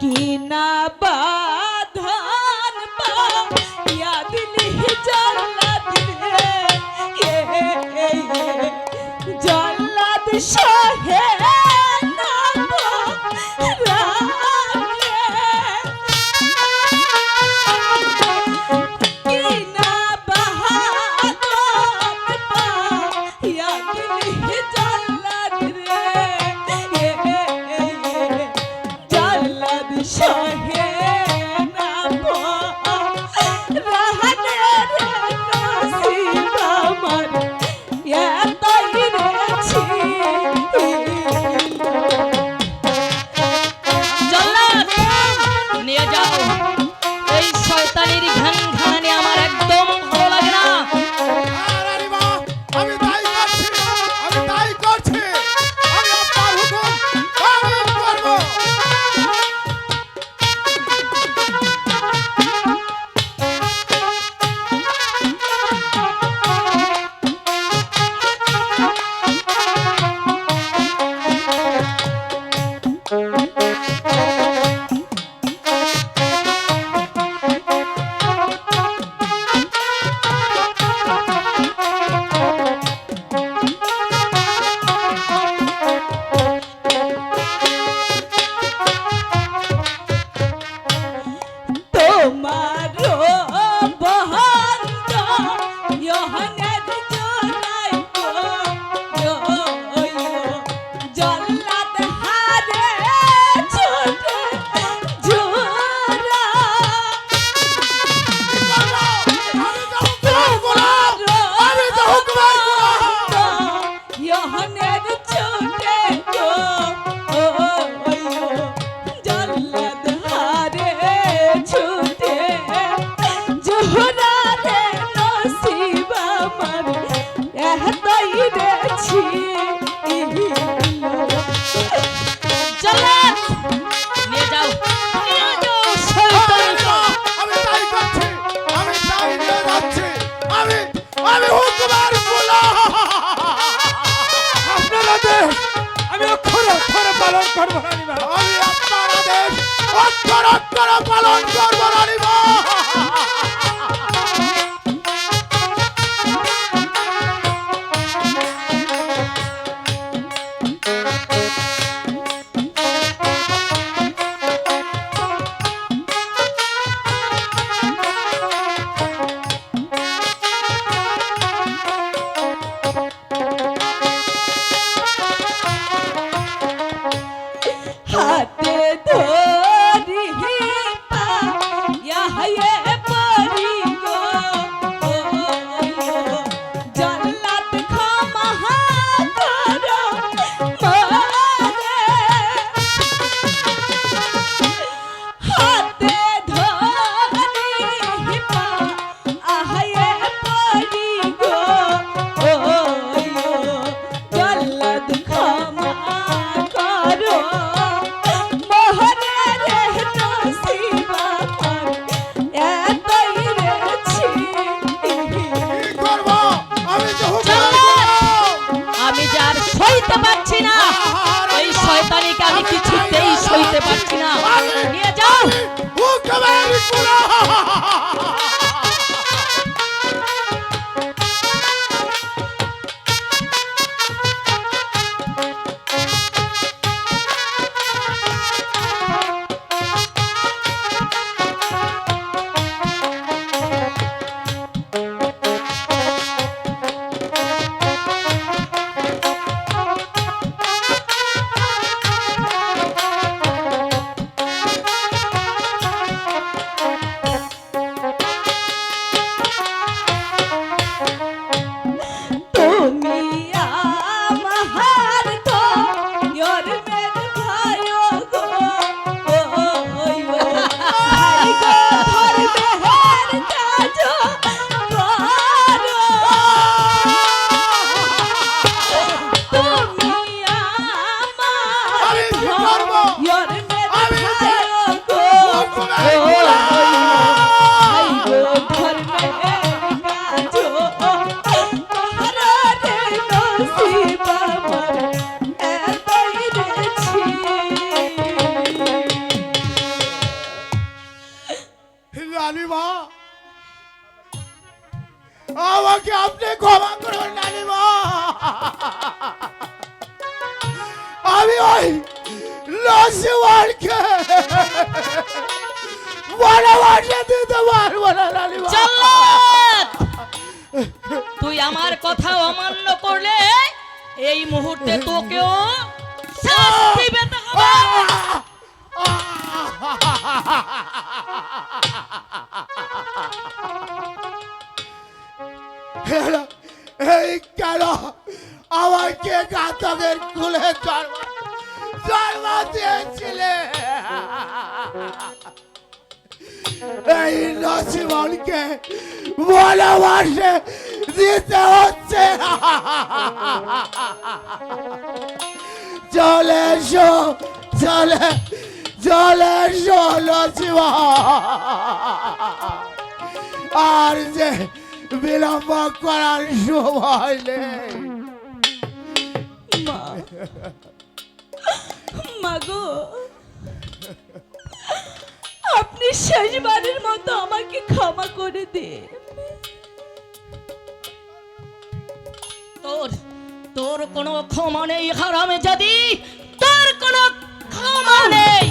কিনা বাধন পাইয়া দিলি জল্লাদ রে। জল্লাদ সহে Hit পালন করব রানীমা আমি আপনার আদেশ অক্ষর অক্ষর পালন করব রানীমা সইতে পারছি না। ওই শয়তানিকে আমি কিছুতেই সইতে পারছি না আমাকে আপনি ক্ষমা করুন নানিমা আমি ওই লসিওয়ানকে ভালোবাসা দিতে পারব না তুই আমার কথা অমান্য করলে এই মুহূর্তে তোকেও শাস্তি পেতে হবে। এই কেন? আমাকে ঘাতকের জন্ম জন্ম দিয়েছিলে এই নসিমনকে ভালোবাসে, দিতে হচ্ছে। চলে এসো, চলে চলে এসো নসিমন। আর যে বিলম্ব করার সময় নেই। মাগো, আপনি শেষবারের মতো আমাকে ক্ষমা করে দে তোর তোর কোনো ক্ষমা নেই হারামে যদি তোর কোনো ক্ষমা নেই।